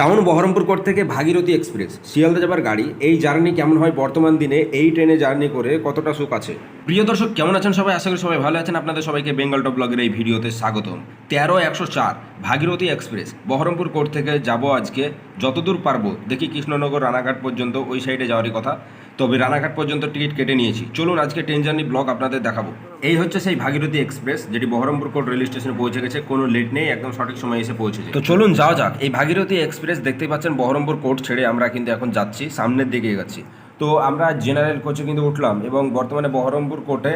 Town Baharampur court থেকে Bhagirathi express, Sealdah যাবার গাড়ি, এই জার্নি কেমন হয় বর্তমান দিনে, এই ট্রেনে জার্নি করে কতটা সুখ আছে? প্রিয় দর্শক, কেমন আছেন সবাই? আশা করি সবাই ভালো আছেন। আপনাদের সবাইকে বেঙ্গল টপ ব্লগের এই ভিডিওতে স্বাগতম। তেরো একশো চার, ভাগীরথী এক্সপ্রেস। বহরমপুর কোর্ট থেকে যাব আজকে। যতদূর পারব, দেখি কৃষ্ণনগর রানাঘাট পর্যন্ত, ওই সাইডে যাওয়ারই কথা। তবে রানাঘাট পর্যন্ত টিকিট কেটে নিয়েছি। চলুন আজকে ট্রেন জার্নি ব্লগ আপনাদের দেখাবো। এই হচ্ছে সেই ভাগীরথী এক্সপ্রেস, যেটি বহরমপুর কোর্ট রেল স্টেশনে পৌঁছে গেছে। কোনো লেট নেই, একদম সঠিক সময় এসে পৌঁছেছে। তো চলুন যাওয়া যাক। এই ভাগীরথী এক্সপ্রেস দেখতে পাচ্ছেন, বহরমপুর কোর্ট ছেড়ে আমরা কিন্তু এখন যাচ্ছি, সামনের দিকে এগাচ্ছি। তো আমরা জেনারেল কোচে কিন্তু উঠলাম এবং বর্তমানে বহরমপুর কোর্টে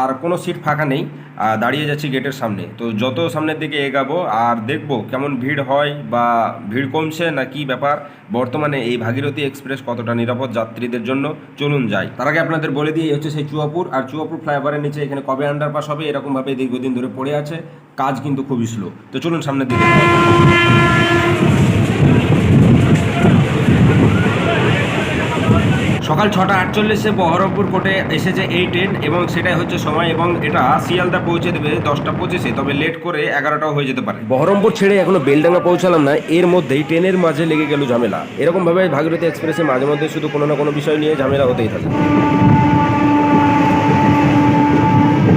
আর কোনো সিট ফাঁকা নেই দাঁড়িয়ে যাচ্ছি গেটের সামনে। তো যত সামনের দিকে এগাবো আর দেখব কেমন ভিড় হয় বা ভিড় কমছে না কি ব্যাপার, বর্তমানে এই ভাগীরথী এক্সপ্রেস কতটা নিরাপদ যাত্রীদের জন্য, চলুন যাই। তার আগে আপনাদের বলে দিই হচ্ছে সেই চুয়াপুর, আর চুয়াপুর ফ্লাইওভারের নিচে এখানে কবে আন্ডারপাস হবে এরকমভাবে দীর্ঘদিন ধরে পড়ে আছে, কাজ কিন্তু খুবই স্লো তো চলুন সামনের দিকে। সকাল ছটা আটচল্লিশে বহরমপুর কোর্টে এসেছে এই ট্রেন এবং সেটাই হচ্ছে সময় এবং এটা শিয়ালদা পৌঁছে দেবে দশটা পঁচিশে তবে লেট করে এগারোটাও হয়ে যেতে পারে। বহরমপুর ছেড়ে এখনও বেলডাঙ্গা পৌঁছালাম না এর মধ্যেই ট্রেনের মাঝে লেগে গেল ঝামেলা। এরকম ভাবে ভাগীরথী এক্সপ্রেসে মাঝে মধ্যে শুধু কোনো না কোনো বিষয় নিয়ে ঝামেলা হতেই থাকে।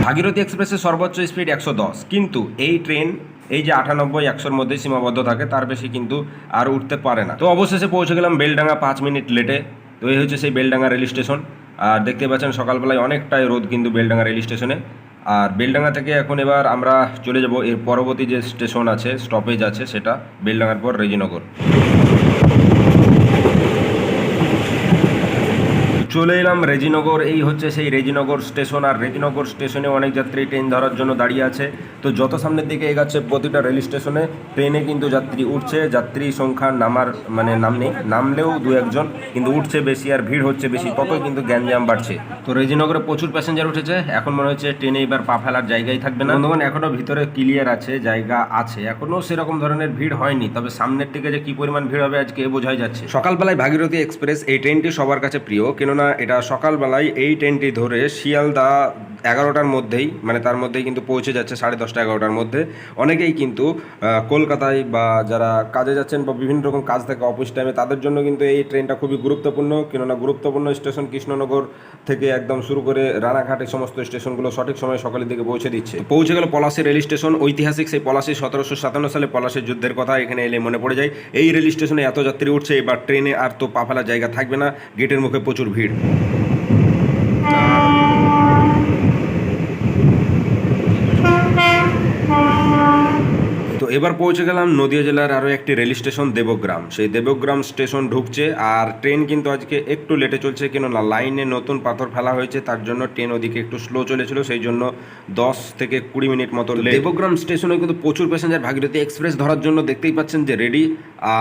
ভাগীরথী এক্সপ্রেসের সর্বোচ্চ স্পিড একশো দশ কিন্তু এই ট্রেন এই যে আটানব্বই একশোর মধ্যে সীমাবদ্ধ থাকে তার বেশি কিন্তু আর উঠতে পারে না। তো অবশেষে পৌঁছে গেলাম বেলডাঙ্গা পাঁচ মিনিট লেটে। তো এই হচ্ছে সেই বেলডাঙ্গা রেল স্টেশন। আর দেখতে পাচ্ছেন সকালবেলায় অনেকটাই রোদ কিন্তু বেলডাঙ্গা রেল স্টেশনে। আর বেলডাঙ্গা থেকে এখন এবার আমরা চলে যাব এর পরবর্তী যে স্টেশন আছে, স্টপেজ আছে সেটা বেলডাঙ্গার পর রেজিনগর। চলে এলাম রেজিনগর। এই হচ্ছে সেই রেজিনগর স্টেশন। আর রেজিনগর স্টেশনে অনেক যাত্রী ট্রেন ধরার জন্য দাঁড়িয়ে আছে। তো যত সামনের দিকে এগাচ্ছে প্রতিটা রেল স্টেশনে, ট্রেনে কিন্তু যাত্রী উঠছে। যাত্রী সংখ্যা নামার মানে নাম নেই নামলেও দু একজন, কিন্তু উঠছে বেশি আর ভিড় হচ্ছে বেশি, ততই কিন্তু গ্যাঞ্জাম বাড়ছে। তো রেজিনগরে প্রচুর প্যাসেঞ্জার উঠেছে। এখন মনে হচ্ছে ট্রেনে এবার পা ফেলার জায়গাই থাকবে না। বন্ধুগণ এখনও ভিতরে ক্লিয়ার আছে, জায়গা আছে। এখনও সেরকম ধরনের ভিড় হয়নি। তবে সামনের থেকে যে কী পরিমাণ ভিড় হবে আজকে বোঝাই যাচ্ছে। সকালবেলায় ভাগীরথী এক্সপ্রেস, এই ট্রেনটি সবার কাছে প্রিয়। কেননা এটা সকালবেলায় এই ট্রেনটি ধরে শিয়ালদা এগারোটার মধ্যেই মানে তার মধ্যেই কিন্তু পৌঁছে যাচ্ছে সাড়ে দশটা এগারোটার মধ্যে। অনেকেই কিন্তু কলকাতায় বা যারা কাজে যাচ্ছেন বা বিভিন্ন রকম কাজ থাকে অফিস টাইমে তাদের জন্য কিন্তু এই ট্রেনটা খুবই গুরুত্বপূর্ণ। কেননা গুরুত্বপূর্ণ স্টেশন কৃষ্ণনগর থেকে একদম শুরু করে রানাঘাট এই সমস্ত স্টেশনগুলো সঠিক সময়ে সকালের দিকে পৌঁছে দিচ্ছে। পৌঁছে গেল পলাশী রেল স্টেশন ঐতিহাসিক সেই পলাশী সতেরোশো সাতান্ন সালে পলাশীর যুদ্ধের কথা এখানে এলে মনে পড়ে যায়। এই রেল স্টেশনে এত যাত্রী উঠছে, এবার ট্রেনে আর তো পা ফেলার জায়গা থাকবে না। গেটের মুখে প্রচুর ভিড়। এবার পৌঁছে গেলাম নদিয়া জেলার আরও একটি রেল স্টেশন দেবগ্রাম। সেই দেবগ্রাম স্টেশন ঢুকছে আর ট্রেন কিন্তু আজকে একটু লেটে চলছে কেননা লাইনে নতুন পাথর ফেলা হয়েছে তার জন্য ট্রেন ওদিকে একটু স্লো চলেছিল সেই জন্য দশ থেকে কুড়ি মিনিট মতো। দেবগ্রাম স্টেশনে কিন্তু প্রচুর প্যাসেঞ্জার ভাগীরথী এক্সপ্রেস ধরার জন্য দেখতেই পাচ্ছেন যে রেডি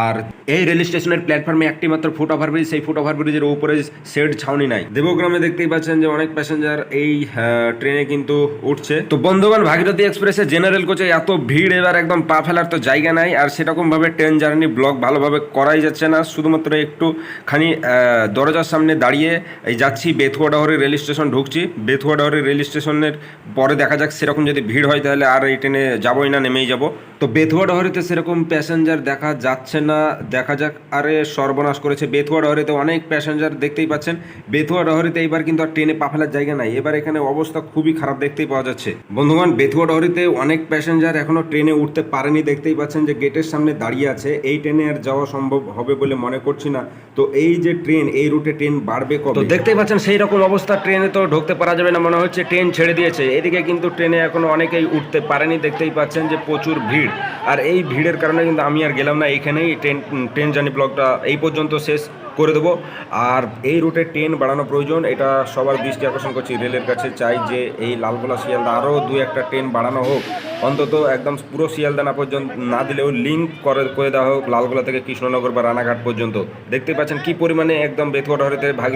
আর এই রেল স্টেশনের প্ল্যাটফর্মে একটি মাত্র ফুট ওভারব্রিজ সেই ফুট ওভারব্রিজের উপরে শেড ছাউনি নাই। দেবগ্রামে দেখতেই পাচ্ছেন যে অনেক প্যাসেঞ্জার এই ট্রেনে কিন্তু উঠছে। তো বন্ধুগণ ভাগীরথী এক্সপ্রেসে জেনারেল কোচে এত ভিড় এবার একদম পা ফেলার তো জায়গা নাই, আর সেরকমভাবে ট্রেন জার্নি ব্লক ভালোভাবে করাই যাচ্ছে না। শুধুমাত্র একটু খানি দরজার সামনে দাঁড়িয়ে এই যাচ্ছি বেথুয়া ডহরি রেল স্টেশন ঢুকছি। বেথুয়া ডহরি রেল স্টেশনের পরে দেখা যাক, সেরকম যদি ভিড় হয় তাহলে আর এই ট্রেনে যাবোই না, নেমেই যাব। তো বেথুয়া ডহরিতে সেরকম প্যাসেঞ্জার দেখা যাচ্ছে না, দেখা যাক। আরে, সর্বনাশ করেছে। বেথুয়া ডহরিতে অনেক প্যাসেঞ্জার দেখতেই পাচ্ছেন। বেথুয়া ডহরিতে এবার কিন্তু আর ট্রেনে পা ফেলার জায়গা নাই। এবার এখানে অবস্থা খুবই খারাপ দেখতেই পাওয়া যাচ্ছে। বন্ধুগণ বেথুয়া ডহরিতে অনেক প্যাসেঞ্জার এখনও ট্রেনে উঠতে পারেনি। দেখতেই পাচ্ছেন যে গেটের সামনে দাঁড়িয়ে আছে। এই ট্রেনে আর যাওয়া সম্ভব হবে বলে মনে করছি না। তো এই যে ট্রেন, এই রুটে ট্রেন বাড়বে কত দেখতেই পাচ্ছেন সেই রকম অবস্থা। ট্রেনে তো ঢুকতে পারা যাবে না। মনে হচ্ছে ট্রেন ছেড়ে দিয়েছে। এদিকে কিন্তু ট্রেনে এখনও অনেকেই উঠতে পারেনি। দেখতেই পাচ্ছেন যে প্রচুর ভিড়। আর এই ভিড়ের কারণে কিন্তু আমি আর গেলাম না। এইখানেই ট্রেন ট্রেন জার্নি ব্লগটা এই পর্যন্ত শেষ। করে দেবো। আর এই রুটে ট্রেন বাড়ানো প্রয়োজন, এটা সবার দৃষ্টি আকর্ষণ করছি। রেলের কাছে চাই যে এই লালগোলা শিয়ালদা আরও দু একটা ট্রেন বাড়ানো হোক। অন্তত একদম পুরো শিয়ালদা না পর্যন্ত, না দিলেও লিঙ্ক করে করে দেওয়া হোক লালগোলা থেকে কৃষ্ণনগর বা রানাঘাট পর্যন্ত। দেখতে পাচ্ছেন কি পরিমাণে একদম বেথুয়া হরেতে ভাগি